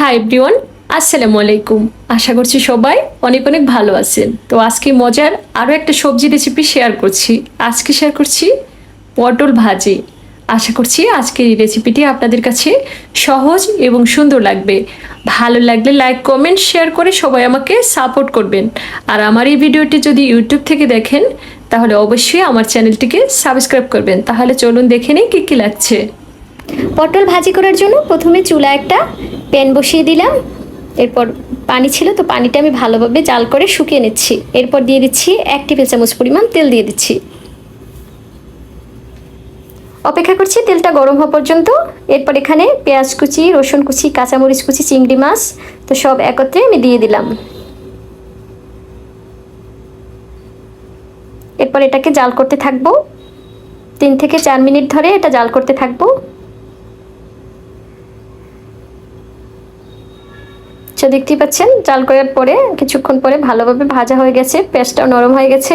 Hi everyone আসসালামু আলাইকুম। আশা করছি সবাই অনেক অনেক ভালো আছেন। তো আজকে মজার আরও একটা সবজি রেসিপি শেয়ার করছি। আজকে শেয়ার করছি পটল ভাজি। আশা করছি আজকের এই রেসিপিটি আপনাদের কাছে সহজ এবং সুন্দর লাগবে। ভালো লাগলে লাইক কমেন্ট শেয়ার করে সবাই আমাকে সাপোর্ট করবেন। আর আমার এই ভিডিওটি যদি ইউটিউব থেকে দেখেন, তাহলে অবশ্যই আমার চ্যানেলটিকে সাবস্ক্রাইব করবেন। তাহলে চলুন দেখে নিই কী কী লাগছে। পটল ভাজি করার জন্য প্রথমে চুলা একটা প্যান বসিয়ে দিলাম। এরপর পানি ছিল তো পানিটা আমি ভালোভাবে জাল করে শুকিয়ে নিচ্ছি। এরপর দিয়ে দিচ্ছি এক টেবিল চামচ পরিমাণ তেল দিয়ে দিচ্ছি। অপেক্ষা করছি তেলটা গরম হওয়া পর্যন্ত। এরপর এখানে পেঁয়াজ কুচি, রসুন কুচি, কাঁচামরিচ কুচি, চিংড়ি মাছ তো সব একত্রে আমি দিয়ে দিলাম। এরপর এটাকে জাল করতে থাকব। তিন থেকে চার মিনিট ধরে এটা জাল করতে থাকব। তো দেখতেই পাচ্ছেন। জাল করার পরে, কিছুক্ষণ পরে ভালোভাবে ভাজা হয়ে গেছে পেঁয়াজটাও নরম হয়ে গেছে।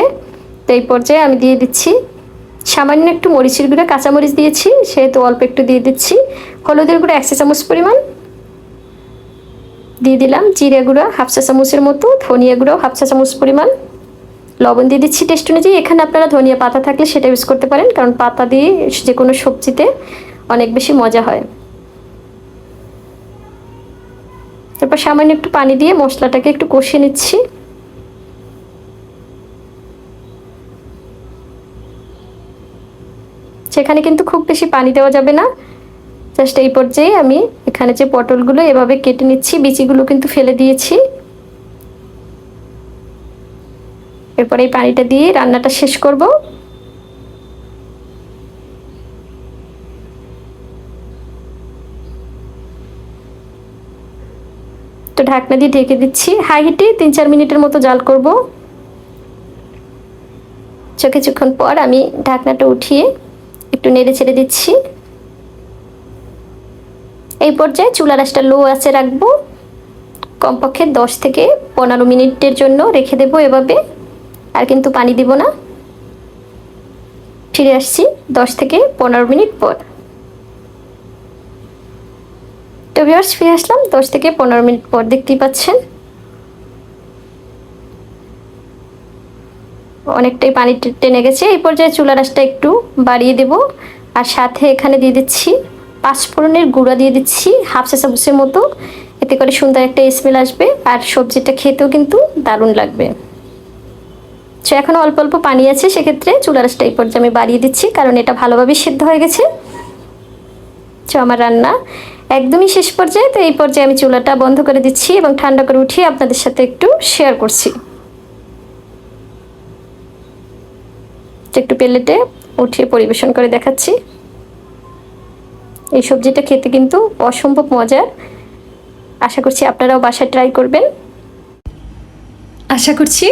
তো এই পর্যায়ে আমি দিয়ে দিচ্ছি সামান্য একটু মরিচের গুঁড়ো, কাঁচামরিচ দিয়েছি, সেহেতু অল্প একটু দিয়ে দিচ্ছি। হলুদের গুঁড়ো একশো চামচ পরিমাণ দিয়ে দিলাম, জিরে গুঁড়ো হাফ চা চামচের মতো, ধনিয়া গুঁড়ো হাফ চা চামচ পরিমাণ। লবণ দিয়ে দিচ্ছি টেস্ট অনুযায়ী। এখানে আপনারা ধনিয়া পাতা থাকলে সেটা ইউজ করতে পারেন, কারণ পাতা দিয়ে যে কোনো সবজিতে অনেক বেশি মজা হয়। তারপর সামান্য একটু পানি দিয়ে মশলাটাকে একটু কষিয়ে নিচ্ছি। সেখানে কিন্তু খুব বেশি পানি দেওয়া যাবে না। জাস্ট এই পর্যায়ে আমি এখানে যে পটলগুলো এভাবে কেটে নিচ্ছি, বিচিগুলো কিন্তু ফেলে দিয়েছি। এরপর এই পানিটা দিয়ে রান্নাটা শেষ করব। তো ঢাকনা দিয়ে ঢেকে দিচ্ছি। হাই হিটে তিন চার মিনিটের মতো জাল করব। চোখে কিছুক্ষণ পর আমি ঢাকনাটা উঠিয়ে একটু নেড়ে ছেড়ে দিচ্ছি। এই পর্যায়ে চুলা রাসটা লো আছে রাখব। কমপক্ষে দশ থেকে পনেরো মিনিটের জন্য রেখে দেবো এভাবে। আর কিন্তু পানি দিব না। ফিরে আসছি দশ থেকে পনেরো মিনিট পর। তো ভিউয়ার্স ফিরে আসলাম। দশ থেকে পনেরো মিনিট পর দেখতেই পাচ্ছেন। অনেকটাই পানি টেনে গেছে। এই পর্যায়ে চুলা রাসটা একটু বাড়িয়ে দেব। আর সাথে এখানে দিয়ে দিচ্ছি পাঁচফোড়নের গুঁড়া দিয়ে দিচ্ছি হাফ চা মতো। এতে করে সুন্দর একটা স্মেল আসবে। আর সবজিটা খেতেও কিন্তু দারুণ লাগবে। সে এখন অল্প অল্প পানি আছে। সেক্ষেত্রে চুলা রাসটা এই পর্যায়ে আমি বাড়িয়ে দিচ্ছি। কারণ এটা ভালোভাবে সিদ্ধ হয়ে গেছে। তো আমার রান্না? একদমই শেষ পর্যায়ে, তো এই পর্যায়ে আমি চুলাটা বন্ধ করে দিচ্ছি এবং ঠান্ডা করে উঠিয়ে আপনাদের সাথে একটু শেয়ার করছি। একটু প্লেটে উঠিয়ে পরিবেশন করে দেখাচ্ছি। এই সবজিটা খেতে কিন্তু অসম্ভব মজার। আশা করছি আপনারাও বাসায় ট্রাই করবেন। আশা করছি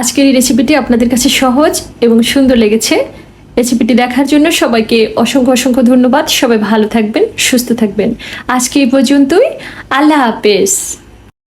আজকের এই রেসিপিটি আপনাদের কাছে সহজ এবং সুন্দর লেগেছে। রেসিপিটি দেখার জন্য সবাইকে অসংখ্য অসংখ্য ধন্যবাদ। সবাই ভালো থাকবেন, সুস্থ থাকবেন। আজকে এই পর্যন্তই। আল্লাহ হাফেজ।